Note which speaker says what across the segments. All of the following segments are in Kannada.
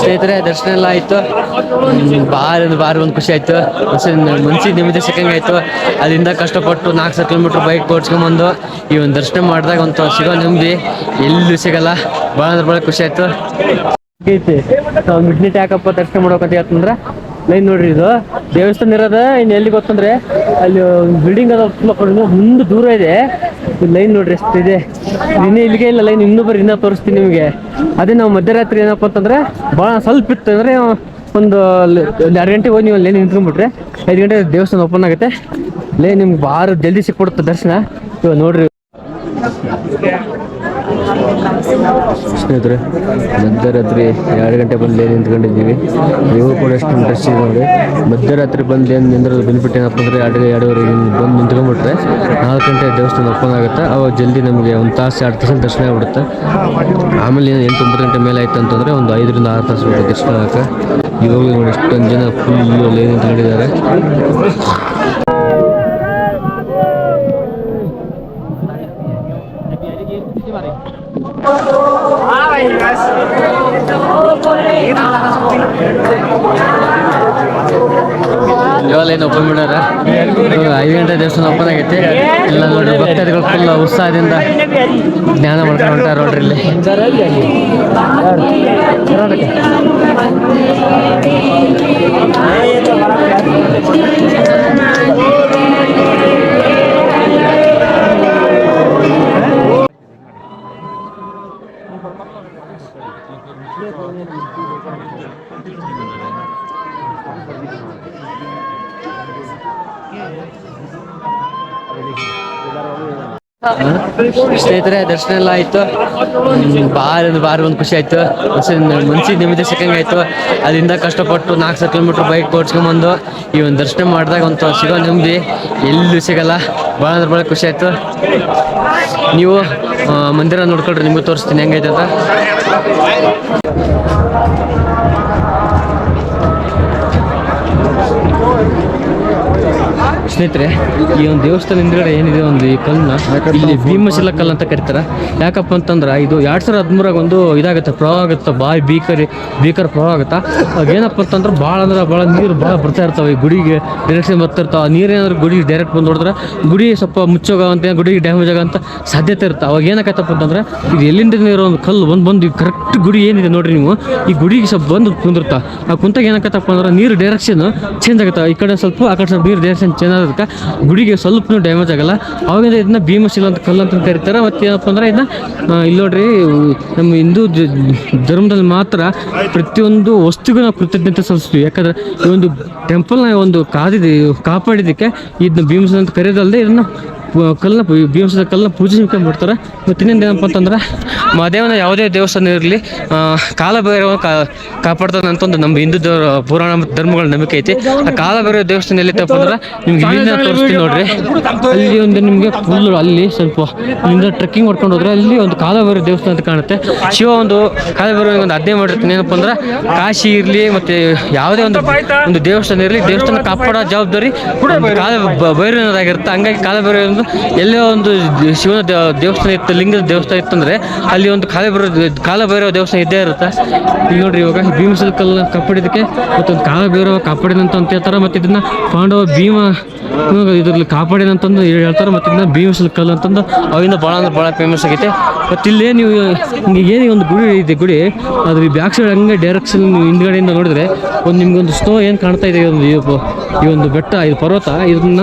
Speaker 1: ಸ್ನೇಹಿತರೆ, ದರ್ಶನ ಎಲ್ಲ ಆಯ್ತು. ಭಾರಿ ಅಂದ್ರೆ ಭಾರಿ ಒಂದು ಖುಷಿ ಆಯ್ತು. ಮನ್ಸಿಗೆ ನೆಮ್ಮದಿ ಸಿಕ್ಕಂಗೆ ಆಯ್ತು. ಅಲ್ಲಿಂದ ಕಷ್ಟಪಟ್ಟು ನಾಲ್ಕು ಸಾವಿರ ಕಿಲೋಮೀಟ್ರ್ ಬೈಕ್ ಓಡಿಸ್ಕೊಂಬಂದು ಈ ಒಂದು ದರ್ಶನ ಮಾಡಿದಾಗ ಒಂದು ಸಿಗೋ ನೆಮ್ಮದಿ ಎಲ್ಲೂ ಸಿಗಲ್ಲ. ಭಾಳ ಅಂದ್ರೆ ಭಾಳ ಖುಷಿ ಆಯ್ತು. ಐತಿ ಮಿಡ್ನಿಟ್ ಯಾಕಪ್ಪ ದರ್ಶನ ಮಾಡ್ಬೇಕಂತ ಹೇಳ್ತಂದ್ರೆ ಲೈನ್ ನೋಡ್ರಿ ಇದು. ದೇವಸ್ಥಾನ ಇರೋದ ಇನ್ನು ಎಲ್ಲಿ ಗೊತ್ತಂದ್ರೆ, ಅಲ್ಲಿ ಬಿಲ್ಡಿಂಗ್ ಅದ ಮುಂದೆ ದೂರ ಇದೆ. ಲೈನ್ ನೋಡ್ರಿ ಎಷ್ಟಿದೆ ಇನ್ನೇ ಇಲ್ಲಿಗೆ ಇಲ್ಲ ಲೈನ್ ಇನ್ನೂ ಬರೀ ಇನ್ನೂ ತೋರಿಸ್ತೀನಿ ನಿಮಗೆ. ಅದೇ ನಾವು ಮಧ್ಯರಾತ್ರಿ ಏನಪ್ಪ ಅಂತಂದ್ರೆ ಭಾಳ ಸ್ವಲ್ಪ ಇತ್ತು ಅಂದರೆ ಒಂದು ಎರಡು ಗಂಟೆಗೆ ಹೋಗಿ ನೀವು ಲೈನ್ ನಿಂತ್ಕೊಂಡ್ಬಿಟ್ರೆ ಐದು ಗಂಟೆ ದೇವಸ್ಥಾನ ಓಪನ್ ಆಗುತ್ತೆ. ಲೈನ್ ನಿಮ್ಗೆ ಭಾಳ ಜಲ್ದಿ ಸಿಕ್ಬಿಡುತ್ತೆ ದರ್ಶನ. ಇವಾಗ ನೋಡ್ರಿ. ಸ್ನೇಹಿತರೆ, ಮಧ್ಯರಾತ್ರಿ ಎರಡು ಗಂಟೆ ಬಂದು ನಿಂತ್ಕೊಂಡಿದ್ದೀವಿ. ನೀವು ಕೂಡ ಎಷ್ಟು ಇಂಟ್ರೆಸ್ಟ್ ಇದೆ ನೋಡಿ. ಮಧ್ಯರಾತ್ರಿ ಬಂದು ಏನು ನಿಂದ್ರದ್ದು ಬೆನಿಫಿಟ್ ಏನಪ್ಪ ಅಂದರೆ ಎರಡು ಎರಡೂವರೆಗೆ ಬಂದು ನಿಂತ್ಕೊಂಡ್ಬಿಟ್ರೆ ನಾಲ್ಕು ಗಂಟೆ ದೇವಸ್ಥಾನ ಓಪನ್ ಆಗುತ್ತೆ. ಅವಾಗ ಜಲ್ದಿ ನಮಗೆ ಒಂದು ತಾಸು, ಎರಡು ತಾಸು ದರ್ಶನ ಆಗ್ಬಿಡುತ್ತೆ. ಆಮೇಲೆ ಏನು ಎಂಟು ಒಂಬತ್ತು ಗಂಟೆ ಮೇಲೆ ಆಯ್ತು ಅಂತಂದರೆ ಒಂದು ಐದರಿಂದ ಆರು ತಾಸು ಬಿಡುತ್ತೆ ದರ್ಶನ ಆಗಕ್ಕೆ ಇವಾಗ ನೋಡಿ ಎಷ್ಟೊಂದು ಜನ ಫುಲ್ಲು ಲೈನ್ ನಿಂತ್ಕೊಂಡಿದ್ದಾರೆ. ಏನು ಓಪನ್ ಮಾಡ್ಯಾರ ಐದು ಗಂಟೆ ದೇವಸ್ಥಾನ ಓಪನ್ ಆಗೈತಿ. ಎಲ್ಲ ನೋಡ್ರಿ ಭಕ್ತಾದಿಗಳು ಫುಲ್ ಉತ್ಸಾಹದಿಂದ ಜ್ಞಾನ ಮಾಡ್ಕೊಂಡು ಹೊಂಟಾರ ನೋಡ್ರಿ ಇಲ್ಲಿ ಸ್ನೇಹಿತರೆ, ದರ್ಶನ ಎಲ್ಲ ಆಯ್ತು. ಭಾರಿ ಅಂದ್ರೆ ಭಾರಿ ಒಂದು ಖುಷಿ ಆಯ್ತು. ಮನ್ಸಿಗೆ ನೆಮ್ಮದಿ ಸಿಕ್ಕಂಗೆ ಆಯ್ತು. ಅಲ್ಲಿಂದ ಕಷ್ಟಪಟ್ಟು ನಾಲ್ಕು ಸಾವಿರ ಕಿಲೋಮೀಟ್ರ್ ಬೈಕ್ ಓಡಿಸ್ಕೊಂಬಂದು ಈ ಒಂದು ದರ್ಶನ ಮಾಡಿದಾಗ ಒಂದು ಸಿಗೋ ನೆಮ್ಮದಿ ಎಲ್ಲೂ ಸಿಗಲ್ಲ. ಭಾಳ ಅಂದ್ರೆ ಭಾಳ ಖುಷಿ ಆಯ್ತು. ನೀವು ಮಂದಿರ ನೋಡ್ಕೊಳ್ರಿ ನಿಮಗೂ ತೋರಿಸ್ತೀನಿ. ಹೆಂಗೈತೆ ಅಂತ? ಸ್ನೇಹಿತರೆ ಈ ಒಂದು ದೇವಸ್ಥಾನ ಹಿಂದ್ಗಡೆ ಏನಿದೆ ಒಂದು ಈ ಕಲ್ಲನ್ನ ಇಲ್ಲಿ ಭೀಮಶಿಲ ಕಲ್ ಅಂತ ಕರಿತಾರೆ. ಯಾಕಪ್ಪ ಅಂತಂದ್ರೆ ಇದು ಎರಡು ಸಾವಿರದ ಹದಿಮೂರಾಗ ಒಂದು ಇದಾಗುತ್ತೆ ಪ್ರವಾಹ ಆಗುತ್ತೆ ಬಾಯ್ ಬೀಕರಿ ಭೀಕರ ಪ್ರವಾಹ ಆಗುತ್ತೆ? ಅವಾಗ ಏನಪ್ಪ ಅಂತಂದ್ರೆ ಭಾಳ ಅಂದ್ರೆ ಭಾಳ ನೀರು ಭಾಳ ಬರ್ತಾ ಇರ್ತಾವೆ ಈ ಗುಡಿಗೆ ಡೈರೆಕ್ಷನ್ ಬರ್ತಾ ಇರ್ತಾವೆ. ನೀರೇನಾದ್ರು ಗುಡಿಗೆ ಡೈರೆಕ್ಟ್ ಬಂದು ನೋಡಿದ್ರೆ ಗುಡಿ ಸ್ವಲ್ಪ ಮುಚ್ಚೋಗಂತ ಗುಡಿಗೆ ಡ್ಯಾಮೇಜ್ ಆಗಂತ ಸಾಧ್ಯತೆ ಇರುತ್ತೆ. ಅವಾಗ ಏನಾಗತ್ತಪ್ಪ ಅಂತಂದ್ರೆ ಇದು ಎಲ್ಲಿಂದ ಇರೋ ಒಂದು ಕಲ್ಲು ಬಂದು ಬಂದು ಕರೆಕ್ಟ್ ಗುಡಿ ಏನಿದೆ ನೋಡ್ರಿ ನೀವು. ಈ ಗುಡಿಗೆ ಸ್ವಲ್ಪ ಬಂದು ಕುಂದಿರ್ತಾ ಆ ಕುಂತಾಗ ಏನಾಗತ್ತಪ್ಪ ಅಂದ್ರೆ ನೀರು ಡೈರೆಕ್ಷನ್ ಚೇಂಜ್ ಆಗುತ್ತೆ? ಈ ಕಡೆ ಸ್ವಲ್ಪ ಆ ಕಡೆ ಸ್ವಲ್ಪ ನೀರು ಡೈರೆಕ್ಷನ್ ಚೇಂಜ್ ಆಗೋದಕ್ಕೆ ಗುಡಿಗೆ ಸ್ವಲ್ಪನೂ ಡ್ಯಾಮೇಜ್ ಆಗಲ್ಲ. ಅವಾಗಿಂದ ಇದನ್ನ ಭೀಮಶಿಲ ಅಂತ ಕಲ್ಲು ಅಂತ ಕರೀತಾರೆ. ಮತ್ತೆ ಏನಪ್ಪ ಅಂದ್ರೆ ಇದನ್ನ ಇಲ್ಲಿ ನೋಡ್ರಿ ನಮ್ಮ ಹಿಂದೂ ಧರ್ಮದಲ್ಲಿ ಮಾತ್ರ ಪ್ರತಿಯೊಂದು ವಸ್ತುಗೂ ನಾವು ಕೃತಜ್ಞತೆ ಸಲ್ಲಿಸ್ತೀವಿ. ಯಾಕಂದ್ರೆ ಈ ಒಂದು ಟೆಂಪಲ್ನ ಒಂದು ಕಾದಿದೆ, ಕಾಪಾಡಿದ್ದಕ್ಕೆ ಇದನ್ನ ಭೀಮಶಿಲ ಅಂತ ಕರೆಯೋದಲ್ಲದೆ ಇದನ್ನ ಕಲ್ಲನ್ನ ಭೀಮಸದ ಕಲ್ಲನ್ನ ಪೂಜೆ ಮಾಡ್ತಾರೆ ಮತ್ತು ಇನ್ನೊಂದು ಏನಪ್ಪ ಅಂತಂದ್ರೆ, ಮಹಾದೇವನ ಯಾವುದೇ ದೇವಸ್ಥಾನ ಇರಲಿ ಕಾಲಭೈರವ ಕಾ ಅಂತ ಒಂದು ನಮ್ಮ ಹಿಂದೂ ಪುರಾಣ ಧರ್ಮಗಳ ನಂಬಿಕೆ ಐತಿ. ಆ ಕಾಲಭೈರವ ದೇವಸ್ಥಾನ ಎಲ್ಲಿತ್ತಪ್ಪ ಅಂದ್ರೆ ನಿಮ್ಗೆ ಇಲ್ಲಿಂದ ತೋರಿಸ್ತೀನಿ ನೋಡ್ರಿ. ಅಲ್ಲಿ ಒಂದು ನಿಮಗೆ ಫುಲ್ ಅಲ್ಲಿ ಸ್ವಲ್ಪ ಇಲ್ಲಿಂದ ಟ್ರೆಕ್ಕಿಂಗ್ ಮಾಡ್ಕೊಂಡು ಹೋದ್ರೆ ಅಲ್ಲಿ ಒಂದು ಕಾಲಭೈರವ ದೇವಸ್ಥಾನ ಅಂತ ಕಾಣುತ್ತೆ. ಶಿವ ಒಂದು ಕಾಲಭೈರವ ಒಂದು ಅದೇ ಮಾಡಿರ್ತೀನಿ. ಏನಪ್ಪ ಅಂದ್ರೆ ಕಾಶಿ ಇರಲಿ, ಮತ್ತು ಯಾವುದೇ ಒಂದು ಒಂದು ದೇವಸ್ಥಾನ ಇರಲಿ, ದೇವಸ್ಥಾನ ಕಾಪಾಡೋ ಜವಾಬ್ದಾರಿ ಕಾಲ ಭೈರವನದಾಗಿರುತ್ತೆ ಹಂಗಾಗಿ ಕಾಲ ಒಂದು ಎಲ್ಲೇ ಒಂದು ಶಿವನ ದೇವಸ್ಥಾನ ಇತ್ತು, ಲಿಂಗದ ದೇವಸ್ಥಾನ ಇತ್ತಂದ್ರೆ ಅಲ್ಲಿ ಒಂದು ಕಾಲ ಕಾಲ ಭೈರವ ದೇವಸ್ಥಾನ ಇದ್ದೇ ಇರುತ್ತೆ. ಈಗ ನೋಡ್ರಿ ಇವಾಗ ಭೀಮಸಲ್ ಕಲ್ಲ ಕಾಪಾಡಿದಕ್ಕೆ ಮತ್ತೊಂದು ಕಾಲ ಭೈರವ ಕಾಪಾಡಿದಂತ ಅಂತ ಹೇಳ್ತಾರೆ. ಮತ್ತು ಇದನ್ನ ಪಾಂಡವ ಭೀಮ ಇದ್ರಲ್ಲಿ ಕಾಪಾಡಿದಂತಂದು ಹೇಳ್ತಾರೆ. ಮತ್ತು ಇದನ್ನ ಭೀಮಸಲ್ ಕಲ್ಲು ಅಂತಂದು ಅವಿಂದ ಭಾಳ ಅಂದ್ರೆ ಭಾಳ ಫೇಮಸ್ ಆಗೈತೆ. ಮತ್ತು ಇಲ್ಲೇ ನೀವು ಏನು ಒಂದು ಗುಡಿ ಇದೆ, ಗುಡಿ ಅದ್ರ ಬ್ಯಾಕ್ ಸೈಡ್ ಹಂಗೆ ಡೈರೆಕ್ಷನ್ ನೀವು ಹಿಂದ್ಗಡೆಯಿಂದ ನೋಡಿದ್ರೆ ಒಂದು ನಿಮ್ಗೊಂದು ಸ್ನೋ ಏನು ಕಾಣ್ತಾ ಇದೆ ಈ ಒಂದು ಈ ಒಂದು ಬೆಟ್ಟ, ಇದು ಪರ್ವತ, ಇದನ್ನ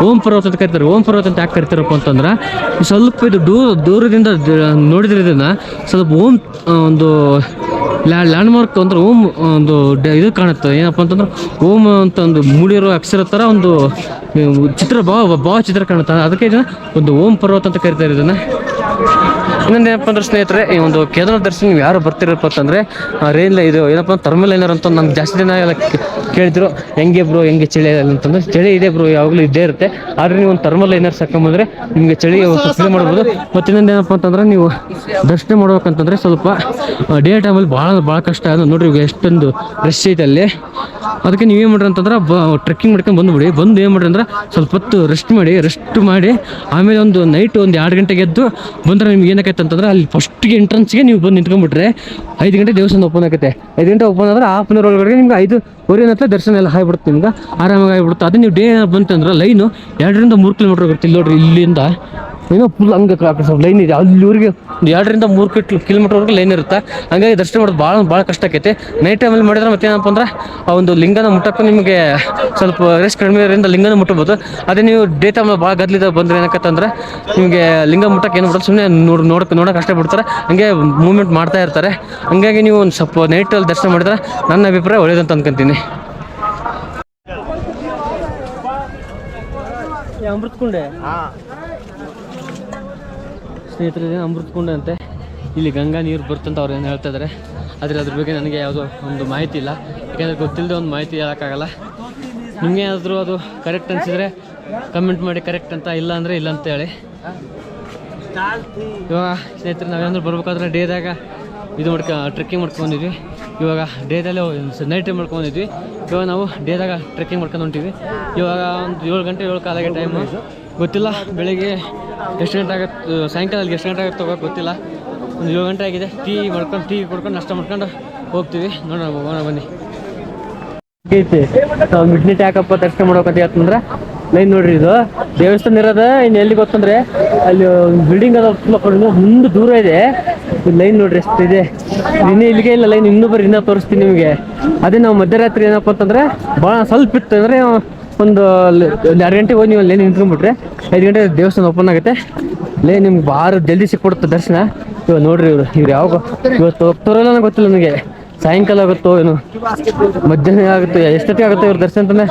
Speaker 1: ಓಂ ಪರ್ವತ ಅಂತ ಕರಿತಾರೆ. ಓಂ ಪರ್ವತ ಅಂತ ಯಾಕೆ ಕರಿತಾರಪ್ಪ ಅಂತಂದ್ರೆ, ಸ್ವಲ್ಪ ಇದು ದೂರ ದೂರದಿಂದ ದ- ನೋಡಿದ್ರೆ ಇದನ್ನ ಸ್ವಲ್ಪ ಓಂ ಒಂದು ಲ್ಯಾಂಡ್ ಮಾರ್ಕ್ ಅಂದ್ರೆ ಓಂ ಒಂದು ಇದು ಕಾಣುತ್ತೆ. ಏನಪ್ಪ ಅಂತಂದ್ರೆ ಓಂ ಅಂತ ಒಂದು ಮೂಡಿರೋ ಅಕ್ಷರ ಥರ ಒಂದು ಚಿತ್ರ ಭಾವ ಭಾವ ಚಿತ್ರ ಕಾಣುತ್ತೆ. ಅದಕ್ಕೆ ಇದನ್ನು ಒಂದು ಓಂ ಪರ್ವತ ಅಂತ ಕರಿತಾರೆ ಇದನ್ನ ಇನ್ನೊಂದು ಏನಪ್ಪ ಅಂದ್ರೆ ಸ್ನೇಹಿತರೆ ಈ ಒಂದು ಕೇದಾರನಾಥ ದರ್ಶನ ನೀವು ಯಾರು ಬರ್ತಿರಪ್ಪ ಅಂತಂದರೆ ರೈಲ್ ಇದು ಏನಪ್ಪ ಥರ್ಮಲ್ ಲೈನರ್ ಅಂತ ನಮ್ಗೆ ಜಾಸ್ತಿ ಜನ ಎಲ್ಲ ಕೇಳಿದ್ರು ಹೆಂಗೆ ಬ್ರೋ ಹೆಂಗೆ ಚಳಿ ಅಂತಂದ್ರೆ ಚಳಿ ಇದೆ ಬ್ರೋ ಯಾವಾಗಲೂ ಇದ್ದೇ ಇರುತ್ತೆ. ಆದರೆ ನೀವು ಒಂದು ಥರ್ಮಲ್ ಲೈನರ್ಸ್ ಹಾಕೊಂಬಂದ್ರೆ ನಿಮಗೆ ಚಳಿ ಫೀಲ್ ಮಾಡ್ಬೋದು. ಮತ್ತು ಇನ್ನೊಂದು ಏನಪ್ಪ ಅಂತಂದ್ರೆ ನೀವು ದರ್ಶನ ಮಾಡ್ಬೇಕಂತಂದ್ರೆ ಸ್ವಲ್ಪ ಡೇ ಟೈಮಲ್ಲಿ ಭಾಳ ಭಾಳ ಕಷ್ಟ ಅದು ನೋಡ್ರಿ ಈಗ ಎಷ್ಟೊಂದು ರಶ್ ಐತೆ ಅಲ್ಲಿ. ಅದಕ್ಕೆ ನೀವೇನು ಮಾಡ್ರಿ ಅಂತಂದ್ರೆ ಬ ಟ್ರೆಕ್ಕಿಂಗ್ ಮಾಡ್ಕೊಂಡು ಬಂದುಬಿಡಿ. ಬಂದು ಏನು ಮಾಡ್ರಿ ಅಂದ್ರೆ ಸ್ವಲ್ಪ ಹೊತ್ತು ರೆಸ್ಟ್ ಮಾಡಿ ರೆಸ್ಟ್ ಮಾಡಿ ಆಮೇಲೆ ಒಂದು ನೈಟ್ ಒಂದು ಎರಡು ಗಂಟೆಗೆ ಎದ್ದು ಬಂದ್ರೆ ನಿಮ್ಗೆ ಏನಕ್ಕೈತೆ ಅಂತಂದ್ರೆ ಅಲ್ಲಿ ಫಸ್ಟ್ಗೆ ಎಂಟ್ರೆನ್ಸ್ಗೆ ನೀವು ಬಂದು ನಿಂತ್ಕೊಂಡ್ಬಿಟ್ರೆ ಐದು ಗಂಟೆ ದೇವಸ್ಥಾನ ಓಪನ್ ಆಗುತ್ತೆ. ಐದು ಗಂಟೆ ಓಪನ್ ಆದ್ರೆ ಹಾಫ್ ಅನ್ ಅವರ್ ಒಳಗಡೆ ನಿಮ್ಗೆ ಐದು ಊರಿನ ಹತ್ರ ದರ್ಶನ ಎಲ್ಲ ಆಗಿಬಿಡುತ್ತೆ ನಿಮ್ಗೆ. ಆರಾಮಾಗಿ ಆಗಿಬಿಡುತ್ತೆ. ಅದೇ ನೀವು ಡೇ ಬಂತಂದ್ರೆ ಲೈನು ಎರಡರಿಂದ ಮೂರು ಕಿಲೋಮೀಟರ್ ಹೋಗುತ್ತೆ ಇಲ್ಲಿ ನೋಡ್ರಿ ಇಲ್ಲಿಂದ. ಏನೋ ಫುಲ್ ಹಂಗೆ ಲೈನ್ ಇದೆ. ಅಲ್ಲಿ ಊರಿಗೆ ಎರಡರಿಂದ ಮೂರು ಕಿಟ್ ಕಿಲೋಮೀಟರ್ವರೆಗೂ ಲೈನ್ ಇರುತ್ತೆ. ಹಂಗಾಗಿ ದರ್ಶನ ಮಾಡೋದು ಭಾಳ ಭಾಳ ಕಷ್ಟ ಆಕೈತೆ. ನೈಟ್ ಟೈಮಲ್ಲಿ ಮಾಡಿದ್ರೆ ಮತ್ತೇನಪ್ಪ ಅಂದ್ರೆ ಆ ಒಂದು ಲಿಂಗನ ಮುಟ್ಟಕ್ಕೂ ನಿಮಗೆ ಸ್ವಲ್ಪ ರೆಸ್ಟ್ ಕಡಿಮೆ ಇರೋದ್ರಿಂದ ಲಿಂಗನ ಮುಟ್ಟಬೋದು. ಅದೇ ನೀವು ಡೇ ಟೈಮಲ್ಲಿ ಭಾಳ ಗದ್ಲಿದ ಬಂದ್ರೆ ಏನಕ್ಕಂತಂದ್ರೆ ನಿಮಗೆ ಲಿಂಗ ಮುಟ್ಟಕ್ಕೆ ಏನು ಬಿಡೋದು ಸುಮ್ಮನೆ ನೋಡಿ ನೋಡೋಕೆ ನೋಡೋಕೆ ಅಷ್ಟೇ ಬಿಡ್ತಾರೆ. ಹಂಗೆ ಮೂವ್ಮೆಂಟ್ ಮಾಡ್ತಾ ಇರ್ತಾರೆ. ಹಂಗಾಗಿ ನೀವು ಒಂದು ಸ್ವಲ್ಪ ನೈಟಲ್ಲಿ ದರ್ಶನ ಮಾಡಿದ್ರೆ ನನ್ನ ಅಭಿಪ್ರಾಯ ಒಳ್ಳೇದಂತ ಅನ್ಕೊಂತೀನಿ. ಅಮೃತ ಕುಂಡೆ ಸ್ನೇಹಿತರೆ ಇದೇನು ಅಮೃತ ಕುಂಡ ಅಂತೆ ಇಲ್ಲಿ ಗಂಗಾ ನೀರು ಬರ್ತಂತ ಅವ್ರು ಏನು ಹೇಳ್ತಾ ಇದ್ದಾರೆ ಆದರೆ ಅದ್ರ ಬಗ್ಗೆ ನನಗೆ ಯಾವುದೋ ಒಂದು ಮಾಹಿತಿ ಇಲ್ಲ. ಯಾಕೆಂದರೆ ಗೊತ್ತಿಲ್ಲದೆ ಒಂದು ಮಾಹಿತಿ ಹೇಳೋಕ್ಕಾಗಲ್ಲ. ನಿಮಗೆ ಅದು ಕರೆಕ್ಟ್ ಅನಿಸಿದರೆ ಕಮೆಂಟ್ ಮಾಡಿ ಕರೆಕ್ಟ್ ಅಂತ, ಇಲ್ಲ ಅಂದರೆ ಇಲ್ಲ ಅಂತ ಹೇಳಿ. ಇವಾಗ ಸ್ನೇಹಿತರೆ, ನಾವೇನಾದ್ರು ಬರ್ಬೇಕಾದ್ರೆ ಡೇದಾಗ ಇದು ಮಾಡ್ಕೊ ಟ್ರೆಕ್ಕಿಂಗ್ ಮಾಡ್ಕೊಂಡಿದ್ವಿ ಇವಾಗ ಡೇದಲ್ಲೇ ನೈಟ್ ಟೈಮ್ ಮಾಡ್ಕೊಂಡಿದ್ವಿ. ಇವಾಗ ನಾವು ಡೇದಾಗ ಟ್ರೆಕ್ಕಿಂಗ್ ಮಾಡ್ಕೊಂಡು ಹೊಂಟಿವಿ. ಇವಾಗ ಒಂದು ಏಳು ಗಂಟೆ ಏಳು ಕಾಲಾಗೆ ಟೈಮು ಗೊತ್ತಿಲ್ಲ, ಬೆಳಿಗ್ಗೆ ಎಷ್ಟು ಗಂಟೆ ಆಗುತ್ತೆ? ಸಾಯಂಕಾಲ ಎಷ್ಟು ಗಂಟೆ ಆಗುತ್ತೆ ಹೋಗೋಕೆ ಗೊತ್ತಿಲ್ಲ. ಒಂದು ಏಳು ಗಂಟೆ ಆಗಿದೆ. ಟೀ ಮಾಡ್ಕೊಂಡು, ಟೀ ಕೊಡ್ಕೊಂಡು, ನಷ್ಟ ಮಾಡ್ಕೊಂಡು ಹೋಗ್ತೀವಿ. ನೋಡೋಣ ಹೋಗೋಣ ಬನ್ನಿ. ಐತಿ ಮಿಡ್ ಟ್ಯಾಕಪ್ಪ ಯಾಕಪ್ಪ ದರ್ಶನ ಮಾಡೋಕಂತ ಹೇಳ್ತಂದ್ರೆ ಲೈನ್ ನೋಡ್ರಿ ಇದು. ದೇವಸ್ಥಾನ ಇರೋದ, ಇನ್ನು ಎಲ್ಲಿ ಗೊತ್ತಂದ್ರೆ ಅಲ್ಲಿ ಬಿಲ್ಡಿಂಗ್ ಅದ ಫುಲ್ ಮುಂದೆ ದೂರ ಇದೆ. ಲೈನ್ ನೋಡ್ರಿ ಇದೆ. ಇನ್ನೂ ಇಲ್ಲಿಗೆ ಇಲ್ಲ, ಲೈನ್ ಇನ್ನೂ ಬರೀ ಇನ್ನೂ ತೋರಿಸ್ತೀನಿ ನಿಮಗೆ. ಅದೇ ನಾವು ಮಧ್ಯರಾತ್ರಿ ಏನಪ್ಪ ಅಂತಂದ್ರೆ ಭಾಳ ಸ್ವಲ್ಪ ಇತ್ತು ಅಂದ್ರೆ ಒಂದು ಎರಡು ಗಂಟೆಗೆ ಹೋಗಿ ನೀವು ಲೈನ್ ನಿಂತ್ಕೊಂಡ್ಬಿಟ್ರೆ ಐದು ಗಂಟೆ ದೇವಸ್ಥಾನ ಓಪನ್ ಆಗುತ್ತೆ. ಲೇ, ನಿಮ್ಗೆ ಭಾಳ ಜಲ್ದಿ ಸಿಕ್ಬಿಡುತ್ತೆ ದರ್ಶನ. ಇವಾಗ ನೋಡ್ರಿ ಇವರು, ಇವ್ರು ಯಾವಾಗ ಇವತ್ತು ಹೋಗ್ತಾರಲ್ಲ ನನಗೆ ಗೊತ್ತಿಲ್ಲ ನನಗೆ. ಸಾಯಂಕಾಲ ಆಗುತ್ತೋ ಏನು. ಮಧ್ಯಾಹ್ನ ಆಗುತ್ತೆ, ಎಷ್ಟೊತ್ತಿಗೆ ಆಗುತ್ತೆ ಇವ್ರ ದರ್ಶನ ಅಂತಾನೆ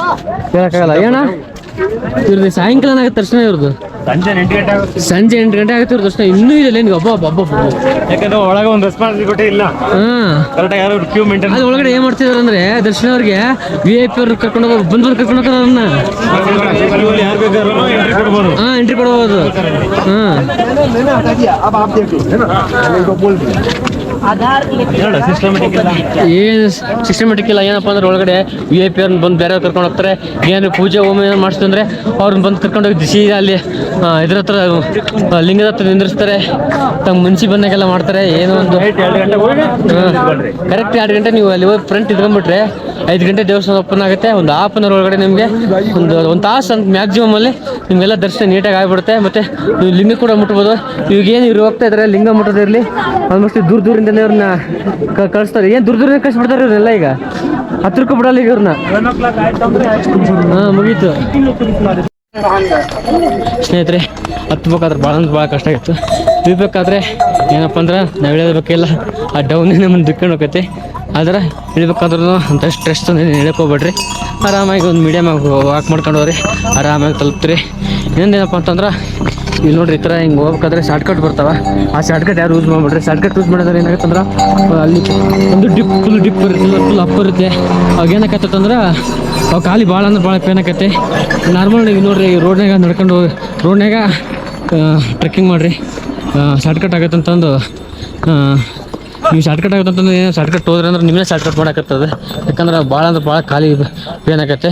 Speaker 1: ಹೇಳೋಕ್ಕಾಗಲ್ಲ. ಏನ ಇವ್ರದ್ದು ಸಾಯಂಕಾಲ ಆಗುತ್ತೆ ದರ್ಶನ ಇವ್ರದ್ದು.
Speaker 2: ಸಂಜೆ ಎಂಟು ಗಂಟೆ ಆಗುತ್ತೆ
Speaker 1: ಸಂಜೆ ಎಂಟು ಗಂಟೆ ಆಗುತ್ತೆ ದರ್ಶನ ಇನ್ನೂ ಇದೆ ನಿನ್ಗೆ ಒಬ್ಬ ಒಬ್ಬ ಒಬ್ಬ
Speaker 2: ಯಾಕಂದ್ರೆ ಒಳಗೆ ಒಂದು ರೆಸ್ಪಾನ್ಸಿಬಿಲಿಟಿ ಇಲ್ಲ
Speaker 1: ಹಾಂ
Speaker 2: ಕರೆಕ್ಟಾಗಿ ಯಾರು ಕ್ಯೂ ಮೇಂಟೈನ್
Speaker 1: ಅದು ಒಳಗಡೆ ಏನ್ ಮಾಡ್ತಿದಾರೆ ಅಂದ್ರೆ ದರ್ಶನ ಅವ್ರಿಗೆ ವಿ ಐ ಪಿ ಅವ್ರು ಕರ್ಕೊಂಡು ಹೋಗೋ ಬಂದ್ ಬಂದು ಕರ್ಕೊಂಡು ಹೋಗ್ತಾರೆ ಅವ್ರನ್ನ
Speaker 2: ಯಾರು ಬೇಕಾದ್ರೂ ಎಂಟ್ರಿ ಕೊಡ್ಬೋದು
Speaker 1: ಹಾ ಎಂಟ್ರಿ ಕೊಡ್ಬೋದು ಹಾ ಏನು ಸಿಸ್ಟಮೆಟಿಕ್ ಇಲ್ಲ. ಏನಪ್ಪ ಅಂದ್ರೆ ಒಳಗಡೆ ವಿ ಐ ಪಿ ಅವ್ರನ್ನ ಬಂದು ಬೇರೆ ಕರ್ಕೊಂಡು ಹೋಗ್ತಾರೆ. ಏನು ಪೂಜೆ ಹೋಮ ಏನು ಮಾಡಿಸ್ತಂದ್ರೆ ಅವ್ರನ್ನ ಬಂದು ಕರ್ಕೊಂಡೋಗಿ ದಿಸಿ ಅಲ್ಲಿ ಇದ್ರ ಹತ್ರ ಲಿಂಗದ ಹತ್ರ ನಿಂದಿರ್ಸ್ತಾರೆ. ತಮ್ಮ ಮುನ್ಸಿ ಬಂದಾಗೆಲ್ಲ ಮಾಡ್ತಾರೆ. ಏನೋ ಒಂದು ಕರೆಕ್ಟ್ ಎರಡು ಗಂಟೆ ನೀವು ಅಲ್ಲಿ ಹೋಗಿ ಫ್ರಂಟ್ ಇದ್ಕೊಂಡ್ಬಿಟ್ರೆ ಐದು ಗಂಟೆ ದೇವಸ್ಥಾನ ಓಪನ್ ಆಗುತ್ತೆ. ಒಂದು ಹಾಫ್ ಅನ್ ಅವರ್ ಒಳಗಡೆ ನಿಮಗೆ ಒಂದು ಒಂದು ತಾಸು ಅಂತ ಮ್ಯಾಕ್ಸಿಮಮ್ ಅಲ್ಲಿ ನಿಮಗೆಲ್ಲ ದರ್ಶನ ನೀಟಾಗಿ ಆಗಿಬಿಡುತ್ತೆ. ಮತ್ತೆ ಲಿಂಗ ಕೂಡ ಮುಟ್ಬೋದು. ಇವಾಗೇನು ಇವ್ರು ಹೋಗ್ತಾ ಇದ್ದಾರೆ ಲಿಂಗ ಮುಟ್ಟೋದಿರಲಿ ಆಲ್ಮೋಸ್ಟ್ ದೂರ ದೂರಿಂದ ಕ- ಕಳಿಸ್ತಾರೆ. ಏನು ದೂರ ದೂರ ಕಳಿಸ್ಬಿಡ್ತಾರೆ ಇವ್ರನ್ನೆಲ್ಲ ಈಗ? ಹತ್ರಕ್ಕೂ ಬಿಡಲ್ಲ ಈಗ ಇವ್ರನ್ನ. ಹಾಂ, ಮುಗೀತು. ಸ್ನೇಹಿತರೆ ಹತ್ಬೇಕಾದ್ರೆ ಭಾಳ ಅಂದ್ರೆ ಭಾಳ ಕಷ್ಟ ಆಗಿತ್ತು. ಇಳ್ಬೇಕಾದ್ರೆ ಏನಪ್ಪ ಅಂದ್ರೆ ನಾವು ಇಳಿಯೋದಕ್ಕೆಲ್ಲ ಆ ಡೌನ್ ನಮ್ಮನ್ನು ದುಕ್ಕೊಂಡು ಹೋಗತ್ತೆ ಆದ್ರೆ ಇಳ್ಬೇಕಾದ್ರೂ ಅಂತ ಸ್ಟ್ರೆಸ್ ಹೇಳಕ್ಕೆ ಹೋಗ್ಬೇಡ್ರಿ. ಆರಾಮಾಗಿ ಒಂದು ಮೀಡಿಯಮ್ ಆಗಿ ವಾಕ್ ಮಾಡ್ಕೊಂಡು ಹೋಗ್ರಿ. ಆರಾಮಾಗಿ ತಲುಪ್ತೀರಿ. ಇನ್ನೊಂದೇನಪ್ಪ ಅಂತಂದ್ರೆ ಇಲ್ಲಿ ನೋಡ್ರಿ ಈ ಥರ ಹಿಂಗೆ ಹೋಗ್ಬೇಕಾದ್ರೆ ಶಾರ್ಟ್ಕಟ್ ಬರ್ತಾವ. ಆ ಶಾರ್ಟ್ಕಟ್ ಯಾರು ಯೂಸ್ ಮಾಡ್ಬಿಡ್ರಿ. ಶಾರ್ಟ್ಕಟ್ ಯೂಸ್ ಮಾಡಿದ್ರೆ ಏನಾಗುತ್ತೆ ಅಂದ್ರೆ ಅಲ್ಲಿ ಒಂದು ಡಿಪ್ ಫುಲ್ ಡಿಪ್ ಇರುತ್ತೆ ಫುಲ್ ಅಪ್ ಇರುತ್ತೆ ಅವಾಗ ಏನಾಕತ್ತಂದ್ರೆ ಅವು ಖಾಲಿ ಭಾಳ ಅಂದ್ರೆ ಭಾಳ ಪೇನ್ ಆಕೈತಿ ನಾರ್ಮಲ್ ಈಗ ನೋಡ್ರಿ ಈ ರೋಡ್ನಾಗ ನಡ್ಕೊಂಡು ರೋಡ್ನಾಗ ಟ್ರೆಕ್ಕಿಂಗ್ ಮಾಡಿರಿ. ಶಾರ್ಟ್ಕಟ್ ಆಗತ್ತಂತಂದು ನೀವು ಶಾರ್ಟ್ಕಟ್ ಆಗುತ್ತಂತಂದ್ರೆ ಏನು ಶಾರ್ಟ್ಕಟ್ ಹೋದ್ರೆ ಅಂದ್ರೆ ನಿಮ್ಮನ್ನೇ ಶಾರ್ಟ್ಕಟ್ ಮಾಡಕತ್ತದೆ. ಯಾಕಂದ್ರೆ ಭಾಳ ಅಂದ್ರೆ ಭಾಳ ಖಾಲಿ ಪೇನ್ ಆಕತ್ತೆ.